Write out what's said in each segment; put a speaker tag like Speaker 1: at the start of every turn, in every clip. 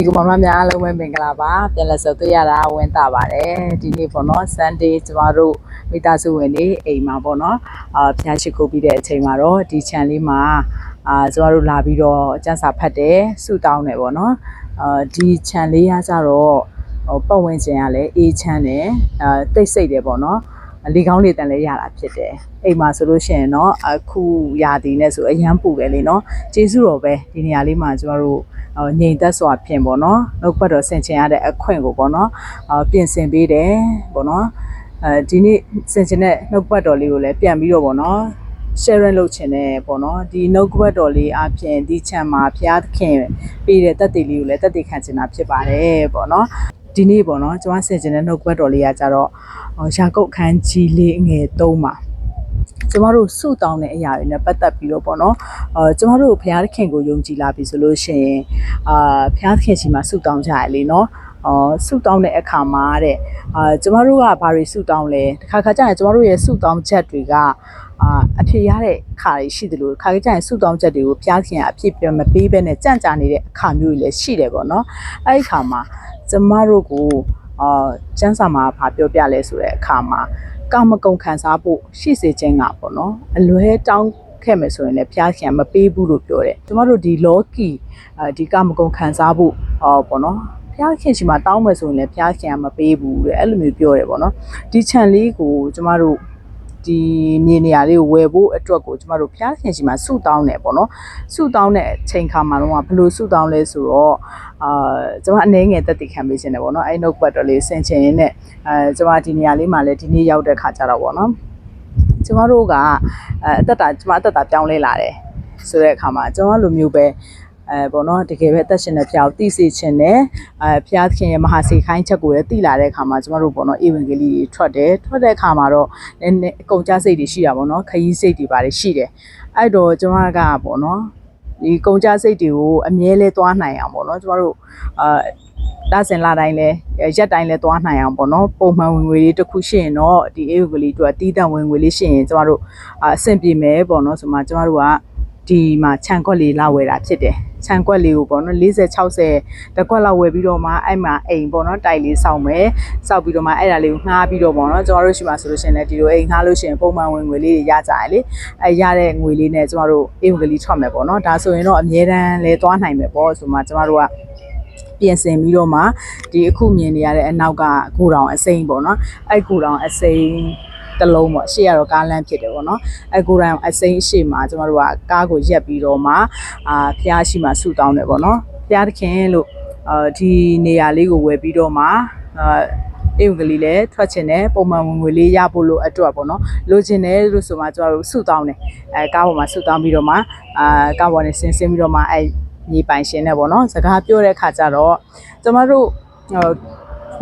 Speaker 1: ဒီကမ္ဘာမများအားလုံးပဲမင်္ဂလာပါပြန်လည်ဆုံတွေ့ရတာဝင်တာပါတယ်ဒီနေ့ပေါ့နော် Sunday ကျမတို့မိသားစုဝင်တွေအိမ်မှာပေါ့နော်အာဖျားရှိခိုးပြီးတဲ့အချိန်မှာတော့ဒီ channel လေးမှာအာကျမတို့လာပြီးတော့စံစာဖတ်တယ်ဆုတောင်းတယ်ပေါ့နော်အာဒီ channel လေးကကြတော့ဟိုပတ်ဝန်းကျင်ကလည်းအေးချမ်းတယ်အာတိတ်ဆိတ်တယ်ပေါ့နော် လေကောင်းလေတန်လည်းရတာဖြစ်တယ်အိမ်မှာဆိုလို့ရှိရင်တော့အခုရာသီနဲ့ဆိုအရန်ပူတယ်လေနော်ကျေးဇူးတော်ပဲဒီနေရာလေးမှာကျမတို့ဟိုငြိမ်သက်စွာဖြင့်ပေါ့နော်နှုတ်ပတ်တော်ဆင်ခြင်ရတဲ့အခွင့်ကိုပေါ့နော်အာပြင်ဆင်ပေးတယ်ပေါ့နော်အဲဒီနေ့ဆင်ခြင်တဲ့နှုတ်ပတ်တော်လေးကိုလည်းပြန်ပြီးတော့ပေါ့နော် share လုပ်ချင်တယ်ပေါ့နော်ဒီနှုတ်ကပတ်တော်လေးအပြင်ဒီ channel မှာဘုရားသခင်ပေးတဲ့တက်တည်လေးကိုလည်းတက်တည်ခံချင်တာဖြစ်ပါတယ်ပေါ့နော် ဒီနေ့ပေါ့နော်ကျွန်မဆင်ခြင်တဲ့နှုတ်ကပတ်တော်လေးကကြတော့ဟိုရာကုတ်ခန်းကြီးလေးငယ်၃မှာကျမတို့စုတောင်းတဲ့အရာတွေနဲ့ပတ်သက်ပြီးတော့ပေါ့နော်အဲကျမတို့ဘုရားသခင်ကိုယုံကြည်လာပြီဆိုလို့ရှိရင်အာဘုရားသခင်ရှိမှစုတောင်းကြရလေနော်အော်ဆုတောင်းတဲ့အခါမှာတဲ့အာကျမတို့ကဘာတွေဆုတောင်းလဲတခါခါကျရင်ကျမတို့ရဲ့ဆုတောင်းချက်တွေကအာအဖြစ်ရတဲ့ခါတွေရှိတယ်လို့ခါကျရင်ဆုတောင်းချက်တွေကိုဘုရားခင်ကအဖြစ်ပြမပေးဘဲနဲ့ကြံ့ကြာနေတဲ့အခါမျိုးတွေလည်းရှိတယ်ပေါ့နော်အဲ့ဒီခါမှာ ကျမတို့ကိုအာကျမ်းစာမှာဘာပြောပြလဲဆိုတဲ့အခါမှာကာမဂုဏ်ခံစားဖို့ရှိစေခြင်းကပေါ့နော်အလွဲတောင်းခဲ့မယ်ဆိုရင်လည်းဘုရားခင်ကမပေးဘူးလို့ပြောတယ်ကျမတို့ဒီလောကီအဲဒီကာမဂုဏ်ခံစားဖို့ဟောပေါ့နော်ဘုရားခင်ရှိမှတောင်းမယ်ဆိုရင်လည်းဘုရားခင်ကမပေးဘူးတဲ့အဲ့လိုမျိုးပြောတယ်ပေါ့နော်ဒီခြံလေးကိုကျမတို့ ဒီမြေနေရာလေးကိုဝယ်ဖို့အတွက်ကိုကျမတို့ဘုရားခင်ရှိမှဆုတောင်းတယ်ပေါ့နော်ဆုတောင်းတဲ့အချိန်ခါမှာတော့ဘယ်လိုဆုတောင်းလဲဆိုတော့အာကျမအနေငယ်တက်တည်ခံပေးခြင်းတယ်ပေါ့နော်အဲ့နှုတ်ပတ်တော်လေးဆင်ချင်ရင်းနဲ့အဲကျမဒီနေရာလေးမှာလည်းဒီနေ့ရောက်တဲ့ခါကျတော့ပေါ့နော်ကျမတို့ကအအသက်တာကျမအသက်တာပြောင်းလဲလာတယ်ဆိုတဲ့အခါမှာကျမလိုမျိုးပဲ အဲပေါ့နော်တကယ်ပဲအသက်ရှင်တဲ့ဖျားကိုသိစေခြင်းနဲ့အဲဖျားသခင်ရဲ့မဟာစေခိုင်းချက်ကိုလည်းသိလာတဲ့အခါမှာကျမတို့ပေါ့နော်ဧဝံဂေလိတွေထွက်တယ်ထွက်တဲ့အခါမှာတော့နည်းနည်းအကုန်ကြစိတ်တွေရှိတာပေါ့နော်ခရီးစိတ်တွေပါတယ်ရှိတယ်အဲ့တော့ကျမကပေါ့နော်ဒီကုန်ကြစိတ်တွေကိုအမြဲလဲသွားနိုင်အောင်ပေါ့နော်ကျမတို့အာလဆင်လာတိုင်းလဲရက်တိုင်းလဲသွားနိုင်အောင်ပေါ့နော်ပုံမှန်ဝင်ငွေလေးတစ်ခုရှိရင်တော့ဒီအေဝကလေးတို့ကတီးတန့်ဝင်ငွေလေးရှိရင်ကျမတို့အဆင်ပြေမယ်ပေါ့နော်ဆိုမှကျမတို့ကဒီမှာခြံခွက်လေးလာဝယ်တာဖြစ်တယ် ခြံခွက်လေးကိုပေါ့နော်40 60တစ်ခွက်လောက်ဝယ်ပြီးတော့မှအဲ့မှာအိမ်ပေါ့နော်တိုက်လေးစောင့်မယ်စောက်ပြီးတော့မှအဲ့ဒါလေးကိုငှားပြီးတော့ပေါ့နော်ကျမတို့ရှိမှဆိုလို့ရှိရင်လည်းဒီလိုအိမ်ငှားလို့ရှိရင်ပုံမှန်ဝင်ငွေလေးတွေရကြရလေအဲရတဲ့ငွေလေးနဲ့ကျမတို့အေဝကလေးထွက်မယ်ပေါ့နော်ဒါဆိုရင်တော့အမြဲတမ်းလဲသွားနိုင်မယ်ပေါ့ဆိုမှကျမတို့ကပြင်ဆင်ပြီးတော့မှဒီအခုမြင်နေရတဲ့အနောက်ကဂိုတောင်အစိမ်းပေါ့နော်အဲ့ဂိုတောင်အစိမ်း တစ်လုံးပေါ့ရှေ့ကတော့ကားလမ်းဖြစ်တယ်ပေါ့နော်အဲ့ဂိုတောင်အစိမ်းရှေ့မှာကျမတို့ကကားကိုရက်ပြီးတော့မှအာဖျားရှိမှဆူတောင်းတယ်ပေါ့နော်ဖျားသခင်လို့အာဒီနေရာလေးကိုဝယ်ပြီးတော့မှအာအိမ်ကလေးလည်းထွက်ချင်တယ်ပုံမှန်ဝင်ငွေလေးရဖို့လို့အတွက်ပေါ့နော်လိုချင်တယ်လို့ဆိုမှကျမတို့ဆူတောင်းတယ်အဲကားပေါ်မှာဆူတောင်းပြီးတော့မှအာကားပေါ်နဲ့ဆင်းဆင်းပြီးတော့မှအဲမြေပိုင်ရှင်နဲ့ပေါ့နော်စကားပြောတဲ့ခါကျတော့ကျမတို့ဟို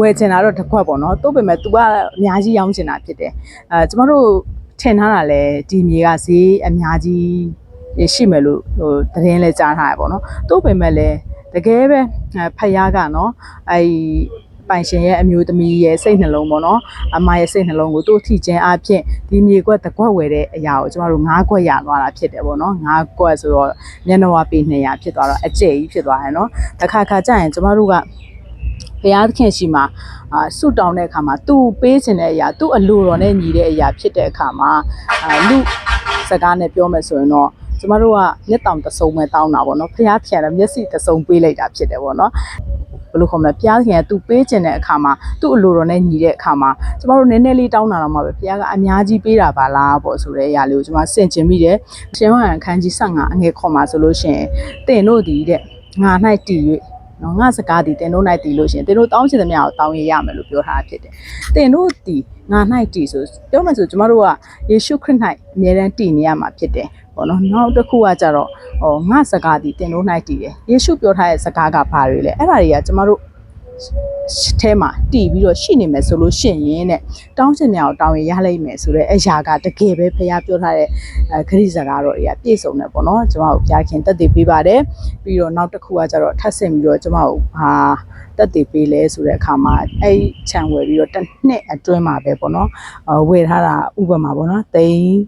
Speaker 1: ဝယ်ချင်တာတော့တစ်ခွက်ပေါ့နော်တိုးပေမဲ့ तू ကအများကြီးရောင်းချင်တာဖြစ်တယ်အဲကျမတို့ထင်ထားတာလဲဒီမြေကဈေးအများကြီးရှိမယ်လို့ဟိုသတင်းလဲကြားထားရပေါ့နော်တိုးပေမဲ့လဲတကယ်ပဲဖယားကနော်အဲပိုင်ရှင်ရဲ့အမျိုးသမီးရဲ့စိတ်နှလုံးပေါ့နော်အမရဲ့စိတ်နှလုံးကိုသူ့ထိချင်းအဖြစ်ဒီမြေကွက်တစ်ကွက်ဝယ်တဲ့အရာကိုကျမတို့၅ကွက်ရသွားတာဖြစ်တယ်ပေါ့နော်၅ကွက်ဆိုတော့မျက်နှာဝပေ200ဖြစ်သွားတော့အကျဲကြီးဖြစ်သွားတယ်နော်တစ်ခါခါကျရင်ကျမတို့ကဘု ရားသခင်ရှိမှာအာဆုတောင်းတဲ့အခါမှာသူ့ပေးခြင်းတဲ့အရာသူ့အလိုတော်နဲ့ညီတဲ့အရာဖြစ်တဲ့အခါမှာအာလူစကားနဲ့ပြောမယ်ဆိုရင်တော့ကျမတို့ကမျက်တောင်တဆုံပဲတောင်းတာပေါ့နော်ဘုရားခင်ကမျက်စိတဆုံပေးလိုက်တာဖြစ်တယ်ပေါ့နော်ဘယ်လိုခေါ်မလဲဘုရားခင်ကသူပေးခြင်းတဲ့အခါမှာသူ့အလိုတော်နဲ့ညီတဲ့အခါမှာကျမတို့နည်းနည်းလေးတောင်းတာတော့မှပဲဘုရားကအများကြီးပေးတာပါလားပေါ့ဆိုတဲ့အရာလေးကိုကျမဆင်ကျင်မိတယ်ရှင်ဝဟန်ခန်းကြီး15အငယ်ခေါ်မှာဆိုလို့ရှိရင်တင်တို့ဒီတဲ့ငါ၌တည်၍ နော်ငါစကားဒီတင်တို့၌တည်လို့ရှိရင်တင်တို့တောင်းချင်တဲ့မြတ်ကိုတောင်းရရမယ်လို့ပြောထားတာဖြစ်တယ်တင်တို့ဒီငါ၌တည်ဆိုပြောမှဆိုကျမတို့ကယေရှုခရစ်၌အမြဲတမ်းတည်နေရမှာဖြစ်တယ်ပေါ့နော်နောက်တစ်ခုကကြတော့ဟောငါစကားဒီတင်တို့၌တည်တယ်ယေရှုပြောထားတဲ့စကားကဘာတွေလဲအဲ့ဒါတွေကကျမတို့ ထဲမှာတည်ပြီးတော့ရှိနေမယ်ဆိုလို့ရှိရင်တဲ့တောင်းချင်များကိုတောင်းရင်ရလိမ့်မယ်ဆိုတော့အရာကတကယ်ပဲဖခင်ပြောထားတဲ့အဲခရီးစကားတော့တွေကပြည့်စုံတယ်ပေါ့နော်ကျမတို့ဖခင်တက်တည်ပေးပါတယ်ပြီးတော့နောက်တစ်ခုကကြတော့ထပ်ဆင့်ပြီးတော့ကျမတို့ဟာတက်တည်ပေးလဲဆိုတဲ့အခါမှာအဲ့ခြံဝယ်ပြီးတော့တစ်နှစ်အတွင်းမှာပဲပေါ့နော်အဝယ်ထားတာဥပမာပေါ့နော်တိန်း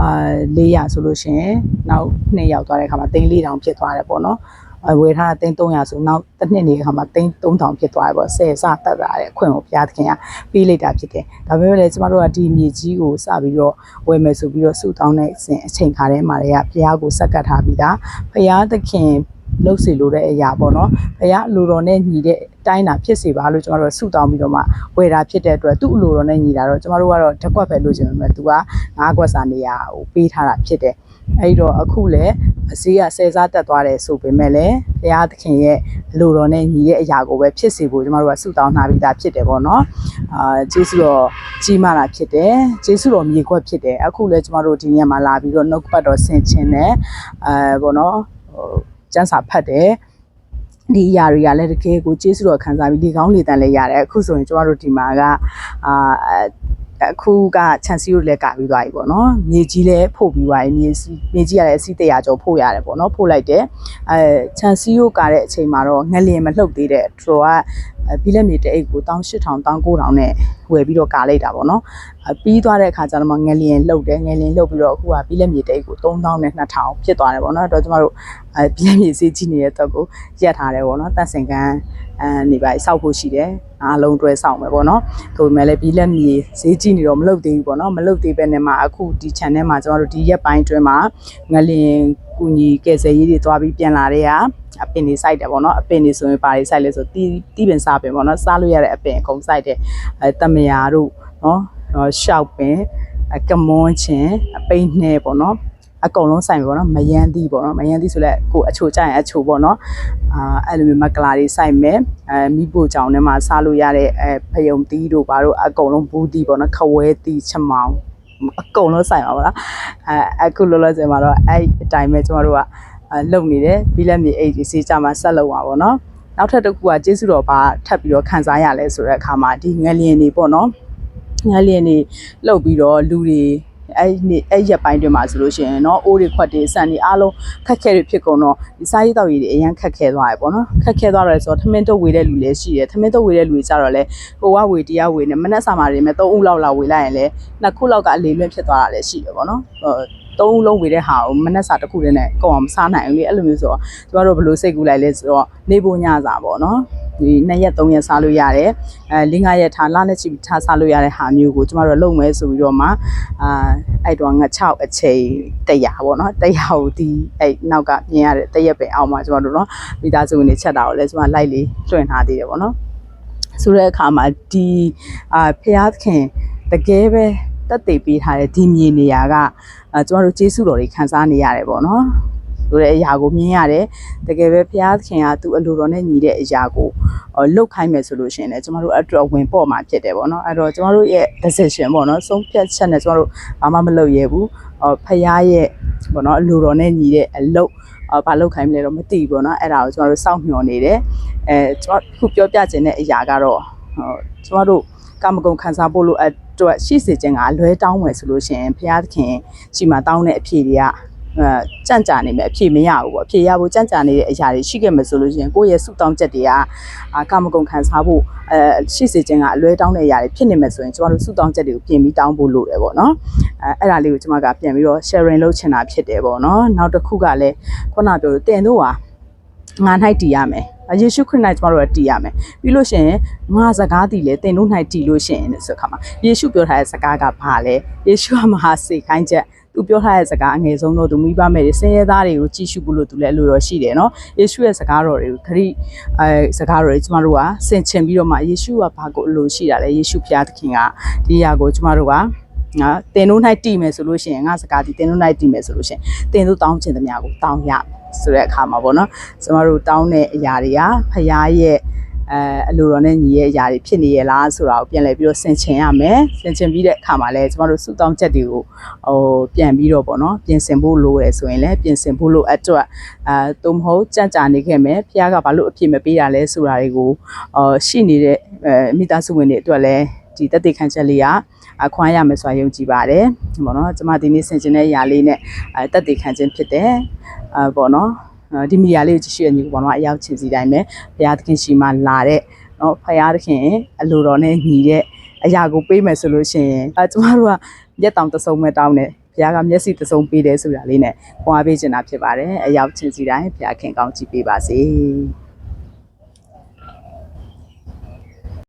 Speaker 1: အာ400ဆိုလို့ရှိရင်နောက်နှစ်ရောက်သွားတဲ့အခါမှာတိန်း4000ဖြစ်သွားတယ်ပေါ့နော်အဲ ဝယ်ထားတာ3300ဆိုနောက်တစ်နှစ်နေခါမှာ3000ဖြစ်သွားတယ်ပေါ့ဆယ်စတက်တာတဲ့အခွင့်ကိုဘုရားသခင်ကပေးလိုက်တာဖြစ်တယ်ဒါပေမဲ့လည်းကျမတို့ကဒီမြေကြီးကိုစပြီးတော့ဝယ်မယ်ဆိုပြီးတော့စုတောင်းတဲ့အစဉ်အချိန်ခါထဲမှာလည်းဘုရားကိုစက္ကပ်ထားပြီးသားဘုရားသခင်လှုပ်စီလို့တဲ့အရာပေါ့နော်ဘုရားအလိုတော်နဲ့ညီတဲ့အတိုင်းတာဖြစ်စေပါလို့ကျွန်တော်တို့ဆုတောင်းပြီးတော့မှဝယ်တာဖြစ်တဲ့အတွက်သူ့အလိုတော်နဲ့ညီတာတော့ကျွန်တော်တို့ကတော့တစ်ခွက်ပဲလို့ချင်ပေမဲ့သူကငါးခွက်စာနေရာကိုပေးထားတာဖြစ်တယ် အဲ့တော့အခုလည်းဈေးကဆယ်စားတက်သွားတယ်ဆိုပေမဲ့လည်းဘုရားသခင်ရဲ့အလိုတော်နဲ့ညီတဲ့အရာကိုပဲဖြစ်စေဖို့ကျွန်တော်တို့ကဆုတောင်းထားပြီးသားဖြစ်တယ်ပေါ့နော်အာကျေးဇူးတော်ကြီးမားတာဖြစ်တယ်ကျေးဇူးတော်မြေခွက်ဖြစ်တယ်အခုလည်းကျွန်တော်တို့ဒီညမှာလာပြီးတော့နှုတ်ပတ်တော်ဆင်ခြင်းနဲ့အဲပေါ့နော်ဟိုစံစာဖတ်တယ်ဒီအရာတွေကလည်းတကယ်ကိုကျေးဇူးတော်ခံစားပြီးဒီကောင်းလေတန်လည်းရတယ်အခုဆိုရင်ကျမတို့ဒီမှာကအာ အခုကခြံစည်းရိုးလည်းကပြီးသွားပြီပေါ့နော်မြေကြီးလည်းဖို့ပြီးသွားပြီမြေစီမြေကြီးကလည်းအစီတရာကျော်ဖို့ရတယ်ပေါ့နော်ဖို့လိုက်တယ်အဲခြံစည်းရိုးကတဲ့အချိန်မှာတော့ငလျင်မလှုပ်သေးတဲ့သူကပြီးလက်မြေတအိတ်ကို18000 19000နဲ့ဝယ်ပြီးတော့ကာလိုက်တာပေါ့နော်အပြီးသွားတဲ့အခါကျတော့မှငလျင်လှုပ်တယ်ငလျင်လှုပ်ပြီးတော့အခုကပြီးလက်မြေတအိတ်ကို3000နဲ့2000ဖြစ်သွားတယ်ပေါ့နော်အဲ့တော့ကျမတို့အဲပြီးလက်မြေစေးကြီးနေတဲ့တော့ကိုရက်ထားတယ်ပေါ့နော်တတ်စင်ကန် အဲနေပါစောက်ဖို့ရှိတယ်အားလုံးတွဲဆောင်မယ်ပေါ့နော်ဒါပေမဲ့လည်းပြီးလက်မြေဈေးကြီးနေတော့မလုပ်သေးဘူးပေါ့နော်မလုပ်သေးပဲနဲ့မှအခုဒီ channel မှာကျမတို့ဒီရက်ပိုင်းတွင်းမှာငလျင်ကူညီကယ်ဆယ်ရေးတွေသွားပြီးပြန်လာတဲ့ကအပင်တွေစိုက်တယ်ပေါ့နော်အပင်တွေဆိုရင်ပါတွေစိုက်လဲဆိုတီးတီးပင်စားပင်ပေါ့နော်စားလို့ရတဲ့အပင်အကုန်စိုက်တယ်အဲတမယာတို့နော်ရှောက်ပင်အကမွန်းချင်းအပိနှဲပေါ့နော် အကုန်လုံးဆိုင်ပေါ့နော်မယန်းသီးပေါ့နော်မယန်းသီးဆိုလဲကိုအချိုကြရင်အချိုပေါ့နော်အာအဲ့လိုမျိုးမကလာတွေစိုက်မယ်အဲမိဖို့ကြောင်ထဲမှာစားလို့ရတဲ့အဲဖယုံသီးတို့ဘာတို့အကုန်လုံးဘူးသီးပေါ့နော်ခဝဲသီးချမောင်အကုန်လုံးဆိုင်ပါဗလားအဲအခုလောလောဆယ်မှာတော့အဲ့အတိုင်းပဲကျမတို့ကအဲလုံနေတယ်ပြီးလက်မြေအိတ်ကြီးစီကြမှာဆက်လုံပါပေါ့နော်နောက်ထပ်တစ်ခုကကျေးဇူးတော်ဘာထပ်ပြီးတော့ခံစားရလဲဆိုတဲ့အခါမှာဒီငလျင်နေပေါ့နော်ငလျင်နေလှုပ်ပြီးတော့လူတွေ အဲ့ဒီအဲ့ရက်ပိုင်းတွင်မှာဆိုလို့ရှိရင်เนาะအိုးတွေခွက်တွေစံတွေအားလုံးခက်ခဲတွေဖြစ်ကုန်တော့ဒီစားရေးတောက်ရည်တွေအရင်ခက်ခဲသွားရပေါ့နော်ခက်ခဲသွားတယ်ဆိုတော့ထမင်းတုပ်ဝေတဲ့လူလည်းရှိတယ်ထမင်းတုပ်ဝေတဲ့လူတွေကြတော့လေဟိုကဝေတရားဝေနေမနှက်စာမာတွေမဲ့၃ဦးလောက်လောက်ဝေလိုက်ရင်လည်းနှစ်ခုလောက်ကအလေးလွင့်ဖြစ်သွားတာလည်းရှိတယ်ပေါ့နော်ဟိုသုံးဦးလုံးဝေတဲ့ဟာကိုမနှက်စာတစ်ခုတည်းနဲ့ကုန်အောင်မစားနိုင်ဘူးလေအဲ့လိုမျိုးဆိုတော့ကျမတို့ဘယ်လိုစိတ်ကူးလိုက်လဲဆိုတော့နေဖို့ညစာပေါ့နော် ဒီ2ရက်3ရက်စားလို့ရတယ်အဲ၄5ရက်ထားလနဲ့ချီထားစားလို့ရတဲ့ဟာမျိုးကိုကျမတို့လုံမဲဆိုပြီးတော့မှအာအဲ့တော့ငါ6အချိန်100ပေါ့နော်100ကိုဒီအဲ့နောက်ကမြင်ရတဲ့တရက်ပဲအောင်မှာကျမတို့နော်မိသားစုဝင်တွေချက်တာကိုလည်းကျမလိုက်လေးလွှင့်ထားသေးတယ်ပေါ့နော်ဆိုတဲ့အခါမှာဒီအာဖျားခင်တကယ်ပဲတက်တည်ပေးထားတဲ့ဒီမြေနေရာကအာကျမတို့ကျေးဇူးတော်တွေခံစားနေရတယ်ပေါ့နော် ဆိုတဲ့အရာကိုမြင်ရတယ်တကယ်ပဲဘုရားသခင်ကသူ့အလိုတော်နဲ့ညီတဲ့အရာကိုလုတ်ခိုင်းမယ်ဆိုလို့ရှိရင်လည်းကျမတို့အတွက်ဝင်ပေါ့မှာဖြစ်တယ်ပေါ့နော်အဲ့တော့ကျမတို့ရဲ့ decision ပေါ့နော်ဆုံးဖြတ်ချက်နဲ့ကျမတို့ဘာမှမလုပ်ရဘူးဖះရဲ့ပေါ့နော်အလိုတော်နဲ့ညီတဲ့အလုပ်အဘာလောက်ခိုင်းမလဲတော့မသိဘူးပေါ့နော်အဲ့ဒါကိုကျမတို့စောင့်မျှော်နေတယ်အဲကျမခုပြောပြခြင်းတဲ့အရာကတော့ဟိုကျမတို့ကာမဂုဏ်ခံစားဖို့လို့အတွက်ရှိစေခြင်းကလွဲတောင်းမယ်ဆိုလို့ရှိရင်ဘုရားသခင်ရှိမှတောင်းတဲ့အဖြေတွေကအဲ ကြံ့ကြာနေမယ်အဖြေမရဘူးပေါ့အဖြေရဖို့ကြံ့ကြာနေတဲ့အရာတွေရှိခဲ့မယ်ဆိုလို့ရှိရင်ကိုယ့်ရဲ့ဆုတောင်းချက်တွေကအာကာမဂုဏ်ခံစားဖို့အဲရှိစေခြင်းကအလွဲတောင်းတဲ့အရာတွေဖြစ်နေမယ်ဆိုရင်ကျမတို့ဆုတောင်းချက်တွေကိုပြင်ပြီးတောင်းဖို့လိုတယ်ပေါ့နော်အဲအဲ့ဒါလေးကိုကျမကပြန်ပြီးတော့ sharing လုပ်ချင်တာဖြစ်တယ်ပေါ့နော်နောက်တစ်ခုကလည်းခုနပြောလို့တင်တို့ဟာငါ၌တည်ရမယ်ယေရှုခရစ်၌ကျမတို့ကတည်ရမယ်ပြီးလို့ရှိရင်ငါစကားတည်လေတင်တို့၌တည်လို့ရှိရင်ဆိုခါမှာယေရှုပြောထားတဲ့စကားကဘာလဲယေရှုကမဟာစေခိုင်းချက် သူပြောထားတဲ့စကားအငယ်ဆုံးတော့သူမိဘမဲ့တွေဆင်းရဲသားတွေကိုကြည့်ရှုဖို့လို့သူလည်းအလိုတော်ရှိတယ်နော်ယေရှုရဲ့စကားတော်တွေကိုခရီးအဲစကားတော်တွေကျမတို့ကဆင်ခြင်ပြီးတော့မှယေရှုကဘာကိုအလိုရှိတာလဲယေရှုဖျားသခင်ကဒီအရာကိုကျမတို့ကငါတင်တို့၌တည်မယ်ဆိုလို့ရှိရင်ငါစကားဒီတင်တို့၌တည်မယ်ဆိုလို့ရှိရင်တင်တို့တောင်းချင်သမျှကိုတောင်းရမယ်ဆိုတဲ့အခါမှာပေါ့နော်ကျမတို့တောင်းတဲ့အရာတွေကဖခင်ရဲ့ အဲအလိုတော်နဲ့ညီရဲ့အရာတွေဖြစ်နေရလားဆိုတာကိုပြန်လည်ပြီးတော့ဆင်ခြင်ရမယ်ဆင်ခြင်ပြီးတဲ့အခါမှာလည်းကျမတို့စုတောင်းချက်တွေကိုဟိုပြန်ပြီးတော့ပေါ့နော်ပြင်ဆင်ဖို့လိုတယ်ဆိုရင်လည်းပြင်ဆင်ဖို့လိုအတွက်အဲသို့မဟုတ်ကြံ့ကြာနေခဲ့မယ်ဖခင်ကဘာလို့အဖြစ်မပေးတာလဲဆိုတာတွေကိုအော်ရှိနေတဲ့အဲမိသားစုဝင်တွေအတွက်လည်းဒီတက်တေခံချက်လေးကအခွင့်ရမယ်ဆိုတာယုံကြည်ပါတယ်ပေါ့နော်ကျမဒီနေ့ဆင်ခြင်တဲ့အရာလေးနဲ့အဲတက်တေခံခြင်းဖြစ်တယ်အဲပေါ့နော် ဒီမီဒီယာလေးကိုကြည့်ရှုရညီပေါ့နော်အရောက်ချင်စီတိုင်းပဲဘုရားသခင်ရှိမှလာတဲ့နော်ဘုရားသခင်အလိုတော်နဲ့ညီတဲ့အရာကိုပေးမယ်ဆိုလို့ရှိရင်အဲကျမတို့ကရက်တောင်တဆုံမဲ့တောင်းတယ်ဘုရားကမျက်စိတစ်စုံပေးတယ်ဆိုတာလေးနဲ့ပွားပေးချင်တာဖြစ်ပါတယ်အရောက်ချင်းစီတိုင်းဘုရားခင်ကောင်းကြည့်ပေးပါစေ